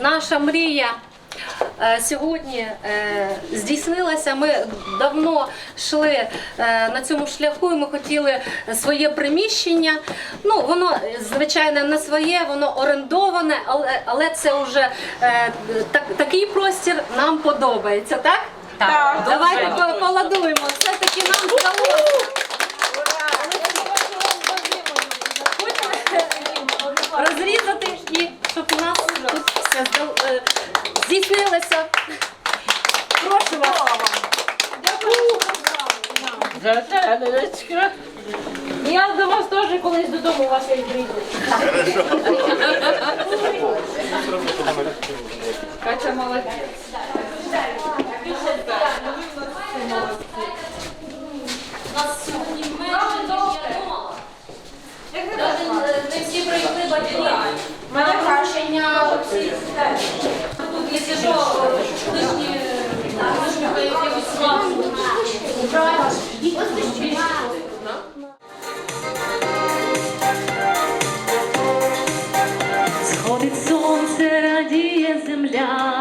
наша мрія е, сьогодні е, здійснилася. Ми давно йшли е, на цьому шляху, і ми хотіли своє приміщення. Ну, воно, звичайно, не своє, воно орендоване, але, але це вже так, такий простір нам подобається, так? Так. Давайте по- поладуємо. Все-таки нам вдалося. Розрізати і щоб у нас тут е, здійснилося. Прошу вас. Затанечка. Я до вас теж колись додому вас як прийду. Катя молодець. Нас сьогодні менше, ніж я думала. Не всі прийшли батьки. Мене Тут, якщо що, лишні лишні якихось слав. Сходить сонце, радіє земля,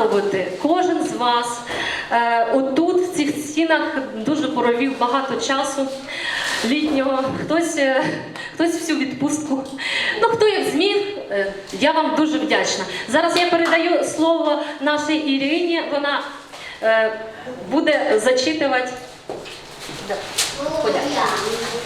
подякувати. Кожен з вас е, отут, в цих стінах, дуже провів багато часу літнього. Хтось, е, хтось всю відпустку. Ну хто як зміг, е, я вам дуже вдячна. Зараз я передаю слово нашій Ірині. Вона буде зачитувати. Подякую.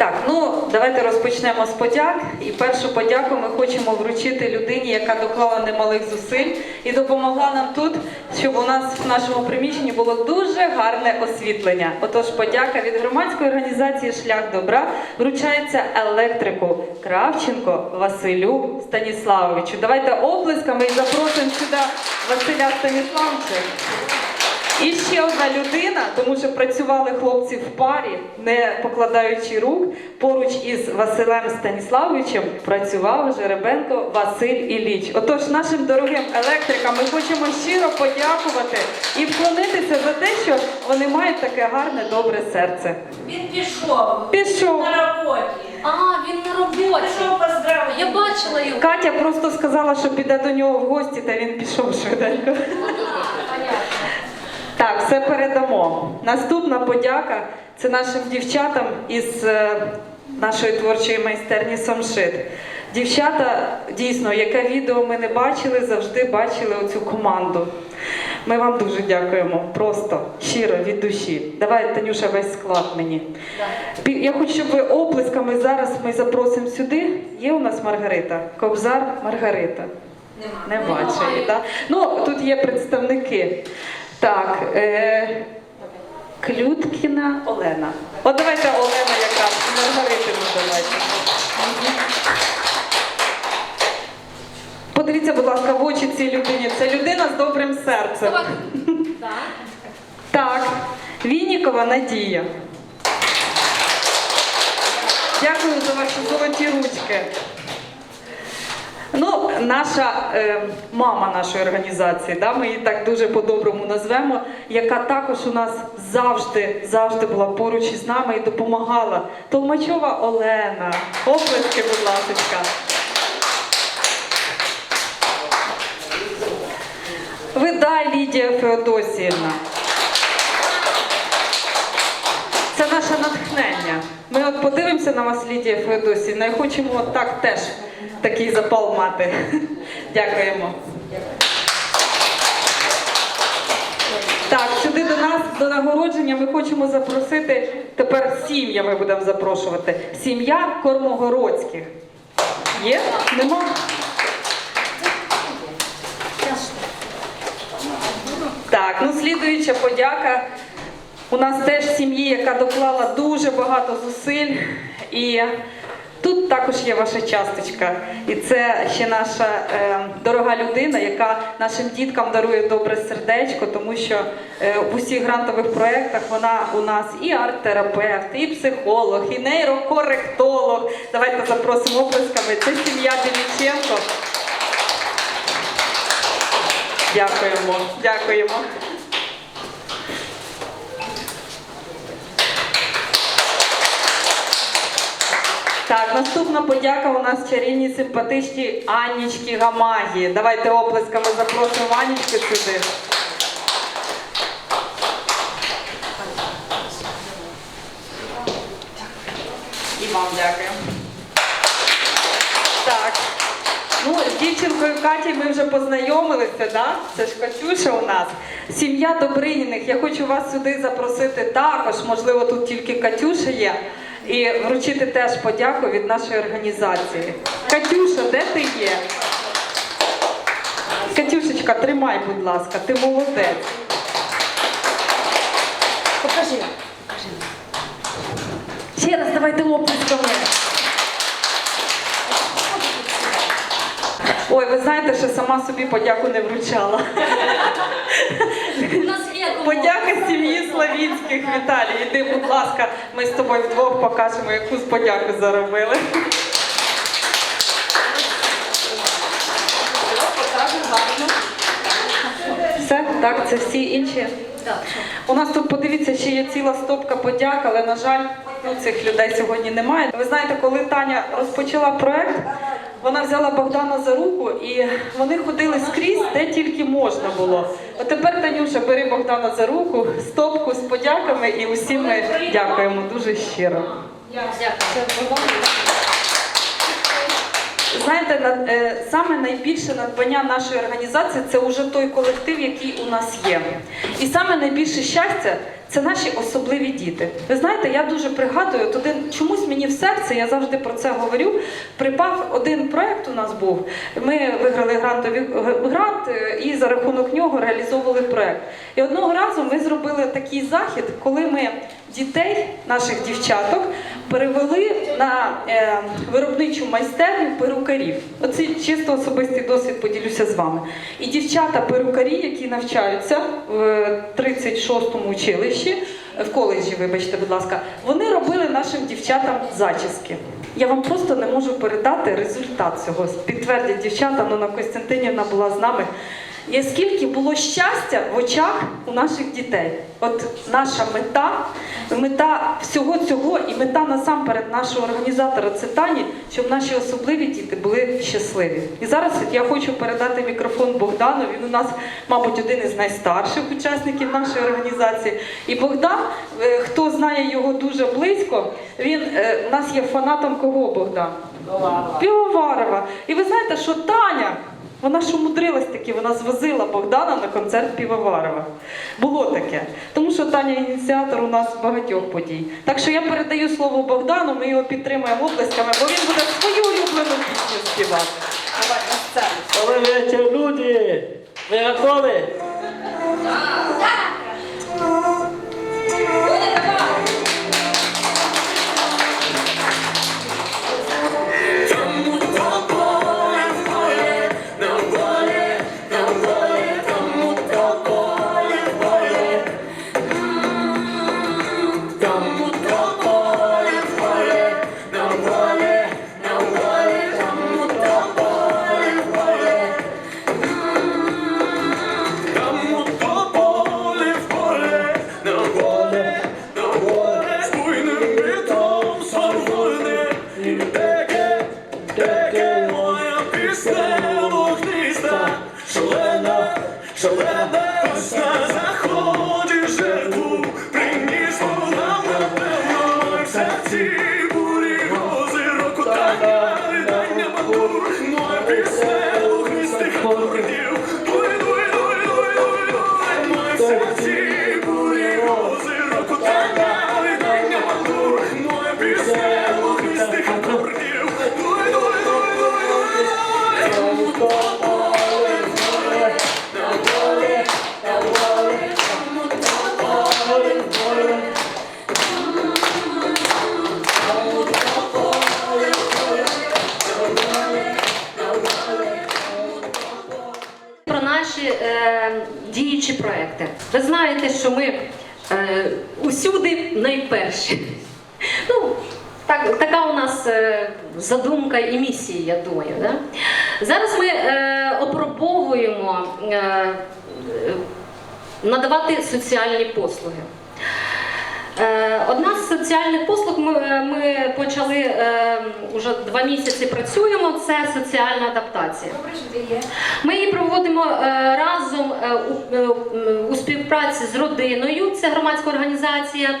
Так, ну давайте розпочнемо з подяк. І першу подяку ми хочемо вручити людині, яка доклала немалих зусиль і допомогла нам тут, щоб у нас в нашому приміщенні було дуже гарне освітлення. Отож, подяка від громадської організації Шлях добра вручається електрику Кравченко Василю Станіславовичу. Давайте оплесками і запросимо сюди Василя Станіславовича. І ще одна людина, тому що працювали хлопці в парі, не покладаючи рук. Поруч із Василем Станіславовичем працював Жеребенко Василь Ілліч. Отож, нашим дорогим електрикам ми хочемо щиро подякувати і вклонитися за те, що вони мають таке гарне, добре серце. Він пішов Пішов. на роботі. А, він на роботі. Пішов поздравити. Я бачила його. Катя просто сказала, що піде до нього в гості, та він пішов швиденько. Так, все передамо. Наступна подяка це нашим дівчатам із е, нашої творчої майстерні Самшит. Дівчата, дійсно, яке відео ми не бачили, завжди бачили оцю команду. Ми вам дуже дякуємо, просто щиро від душі. Давай, Танюша, весь склад мені. Пі- Я хочу, щоб ви оплесками зараз ми запросимо сюди. Є у нас Маргарита. Кобзар Маргарита. Не бачу її, так? Ну, тут є представники. Так, е, Клюткіна Олена. От давайте Олена якраз, Маргаритину давайте. Подивіться, будь ласка, в очі цій людині. Це людина з добрим серцем. Так. Так, Вінікова Надія. Дякую за ваші золоті ручки. Ну, наша е, мама нашої організації, да, ми її так дуже по-доброму назвемо, яка також у нас завжди, завжди була поруч із нами і допомагала. Толмачова Олена. Оплески, будь ласка. Видай Лідія Феодосіївна. Це наше натхнення. Ми от подивимося на вас, Лідія Феодосіївна, і хочемо так теж такий запал мати. Дякуємо. Так, сюди до нас до нагородження ми хочемо запросити тепер сім'я. Ми будемо запрошувати. Сім'я Кормогородських. Є? Нема? Так, ну слідуюча подяка. У нас теж сім'ї, яка доклала дуже багато зусиль. І тут також є ваша часточка. І це ще наша е, дорога людина, яка нашим діткам дарує добре сердечко, тому що е, в усіх грантових проєктах вона у нас і арт-терапевт, і психолог, і нейрокоректолог. Давайте запросимо оплесками. Це сім'я Деміченко. Дякуємо, дякуємо. Так, наступна подяка у нас чарівній симпатичній Аннічки Гамагі. Давайте оплесками запросимо Аннічку сюди. І вам дякую. Так. Ну, з дівчинкою Каті ми вже познайомилися, да? Це ж Катюша у нас. Сім'я Добриніних. Я хочу вас сюди запросити також. Можливо, тут тільки Катюша є. І вручити теж подяку від нашої організації. Катюша, де ти є? Катюшечка, тримай, будь ласка, ти молодець. Покажи. Покажи. Ще раз давайте оплесками. Ой, ви знаєте, що сама собі подяку не вручала. У нас є. Подяка сім'ї Славінських Віталій. Іди, будь ласка, ми з тобою вдвох покажемо, яку з подяку заробили. Все, так, це всі інші. У нас тут, подивіться, ще є ціла стопка подяк, але, на жаль, ну, цих людей сьогодні немає. Ви знаєте, коли Таня розпочала проект, вона взяла Богдана за руку і вони ходили скрізь, де тільки можна було. От тепер, Танюша, бери Богдана за руку, стопку з подяками і усім ми дякуємо дуже щиро. Знаєте, е, саме найбільше надбання нашої організації це вже той колектив, який у нас є. І саме найбільше щастя це наші особливі діти. Ви знаєте, я дуже пригадую, от один чомусь мені в серце, я завжди про це говорю. Припав один проект у нас був. Ми виграли грантові грант е, і за рахунок нього реалізовували проект. І одного разу ми зробили такий захід, коли ми дітей, наших дівчаток, перевели на е, виробничу майстерню перукарів. Оце чисто особистий досвід поділюся з вами. І дівчата-перукарі, які навчаються в 36-му училищі, в коледжі, вибачте, будь ласка, вони робили нашим дівчатам зачіски. Я вам просто не можу передати результат цього. Підтвердять дівчата, Нона Костянтинівна була з нами. І скільки було щастя в очах у наших дітей. От наша мета, мета всього цього і мета насамперед нашого організатора це Тані, щоб наші особливі діти були щасливі. І зараз я хочу передати мікрофон Богдану. Він у нас, мабуть, один із найстарших учасників нашої організації. І Богдан, е, хто знає його дуже близько, він е, у нас є фанатом кого Богдан? Півоварова. І ви знаєте, що Таня, вона ж умудрилась таки, вона звозила Богдана на концерт Півоварова. Було таке. Тому що Таня ініціатор у нас багатьох подій. Так що я передаю слово Богдану, ми його підтримуємо оплесками, бо він буде свою улюблену пісню співати. Давай на сцену. Добрий вечір, люди! Ви готові? Ви знаєте, що ми е, усюди найперші. Ну, так, така у нас е, задумка і місія, я думаю. Да? Зараз ми е, опробовуємо е, надавати соціальні послуги. Е, Одна з соціальних послуг ми, е, ми почали е, вже два місяці працюємо. Це соціальна адаптація. Ми її проводимо е, разом е, у, е, у співпраці з родиною. Це громадська організація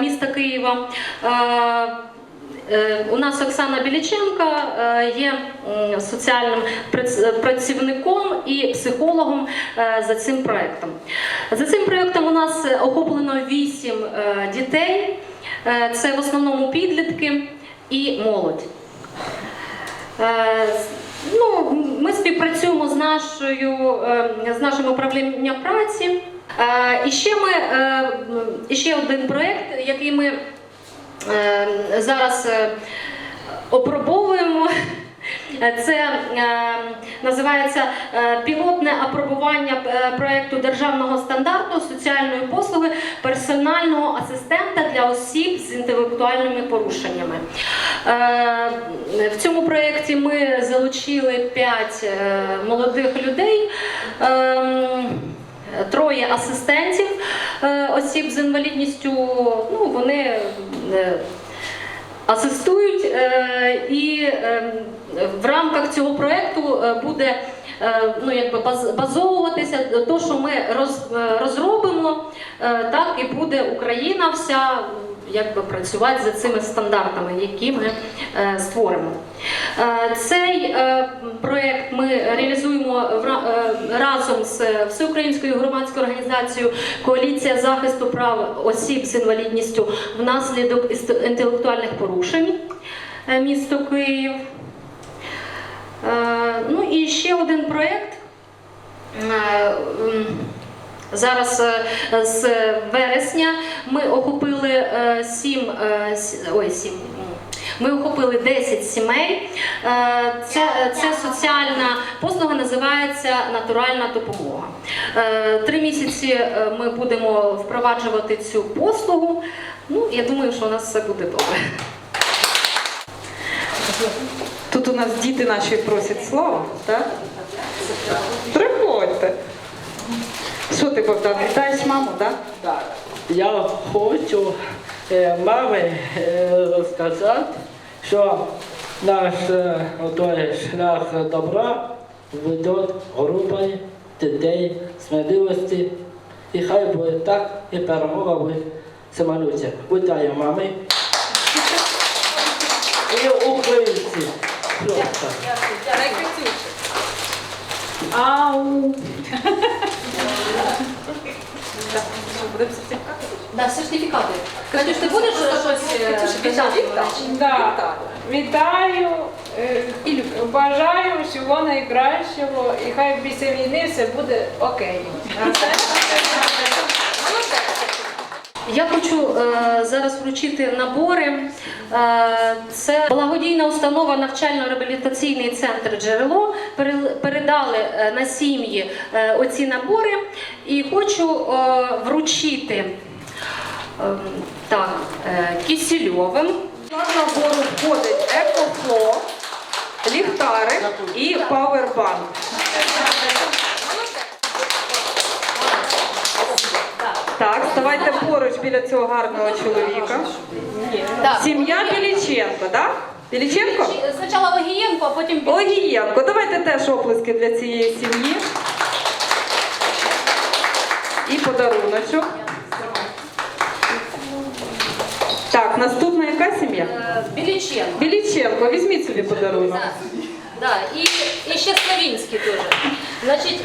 міста Києва. У нас Оксана Біліченка є соціальним працівником і психологом за цим проєктом. За цим проєктом у нас охоплено вісім дітей. Це в основному підлітки і молодь. Е, Ну, ми співпрацюємо з нашою е, з нашим управлінням праці. Е, І ще ми ще один проєкт, який ми зараз опробовуємо. Е, Це е, називається е, пілотне апробування проекту державного стандарту соціальної послуги персонального асистента для осіб з інтелектуальними порушеннями. В цьому проєкті ми залучили 5 молодих людей. Троє асистентів осіб з інвалідністю. Ну, вони асистують, і в рамках цього проєкту е, буде е, ну, якби базовуватися те, що ми е, розробимо, так і буде Україна вся якби працювати за цими стандартами, які ми створимо. Цей е, проєкт ми реалізуємо разом з всеукраїнською громадською організацією Коаліція захисту прав осіб з інвалідністю внаслідок інтелектуальних порушень е, місто Київ. Е, Ну і ще один проєкт. Е, Зараз е, з вересня ми охопили е, сім, е, ой, сім. Ми охопили 10 сімей. Це, це соціальна послуга, називається натуральна допомога. Три місяці ми будемо впроваджувати цю послугу. Ну, я думаю, що у нас все буде добре. У нас діти наші просять слова, так? Приходьте. Що ти, Богдан, вітаєш маму, так? Я хочу е, мамі е, розказати, що наш е, отой шлях добра веде групою дітей сміливості. І хай буде так, і перемога буде самолюття. Вітаю мами. І українці. Просто. Ау. Да, сертифікати. Катюш, ти будеш щось е, вітати? Да. Вітаю е, бажаю всього найкращого, і хай після війни все буде окей. Я хочу е, зараз вручити набори. Е, це благодійна установа навчально-реабілітаційний центр джерело. Передали е, на сім'ї оці набори і хочу вручити так, кисельовим. До набору входить екофло, ліхтарик і пауербанк. Так, ставайте поруч біля цього гарного чоловіка. Так. Сім'я Біліченко, так? Біліченко? Спочатку Огієнко, а потім Білі- Огієнко. Давайте теж оплески для цієї сім'ї. І подаруночок. Так, наступна яка сім'я? Е, Біліченко. Біліченко, візьміть собі подарунок. Да. Да. І, і ще Славінський теж. Значить,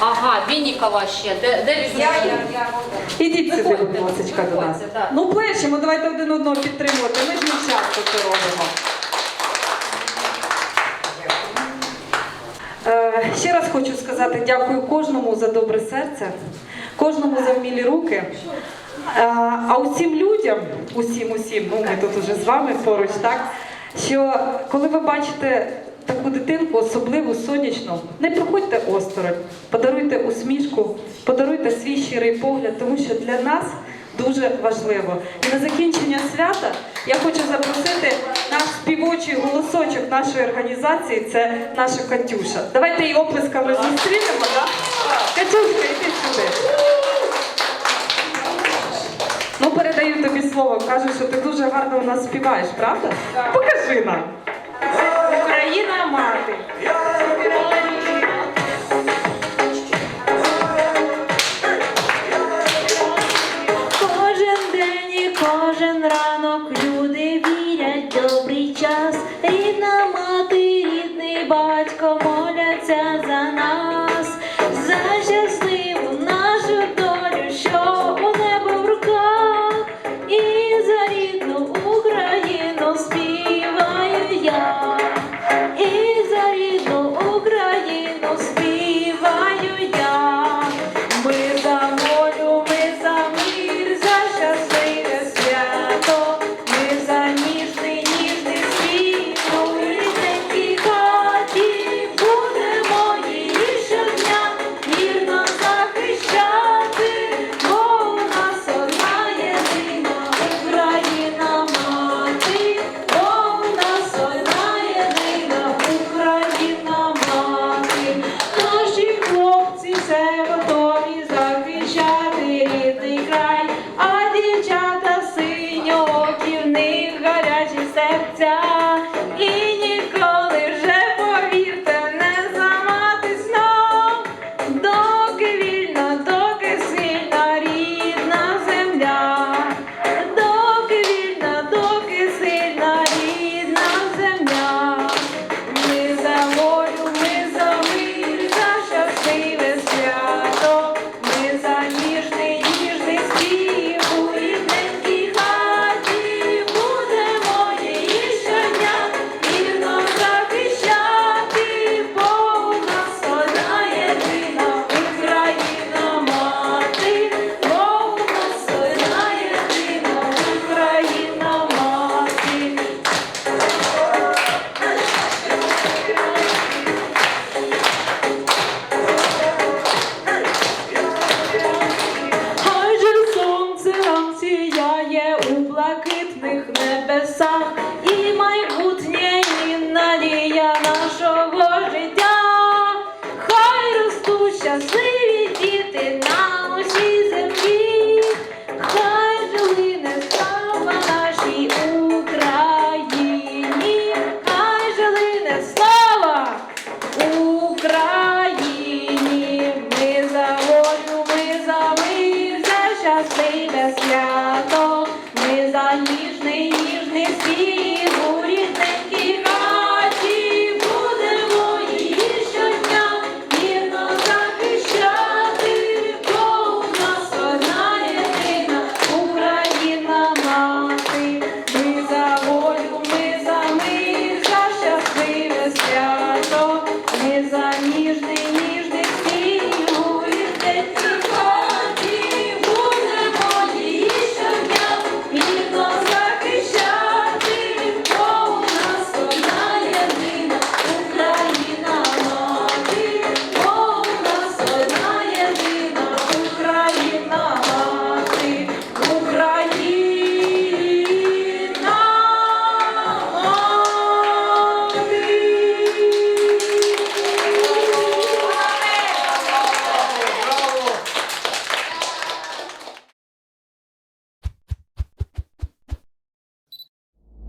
ага, Віннікова ще. Де, де він? Ідіть сюди, будь ласка, до нас. Виходьте, так. Ну, плечемо, давайте один одного підтримувати. Ми ж не часто це робимо. Е, Ще раз хочу сказати дякую кожному за добре серце, кожному за вмілі руки. Е, А усім людям, усім, усім, ну ми тут уже з вами поруч, так? Що коли ви бачите таку дитинку, особливу сонячну, не проходьте осторонь, подаруйте усмішку, подаруйте свій щирий погляд, тому що для нас дуже важливо. І на закінчення свята я хочу запросити наш співочий голосочок нашої організації. Це наша Катюша. Давайте її оплесками зустрінемо. Да? Катюшка, йди сюди. Ну, передаю тобі слово, кажуть, що ти дуже гарно у нас співаєш, правда? Так. Покажи нам. Україна мати. accept down.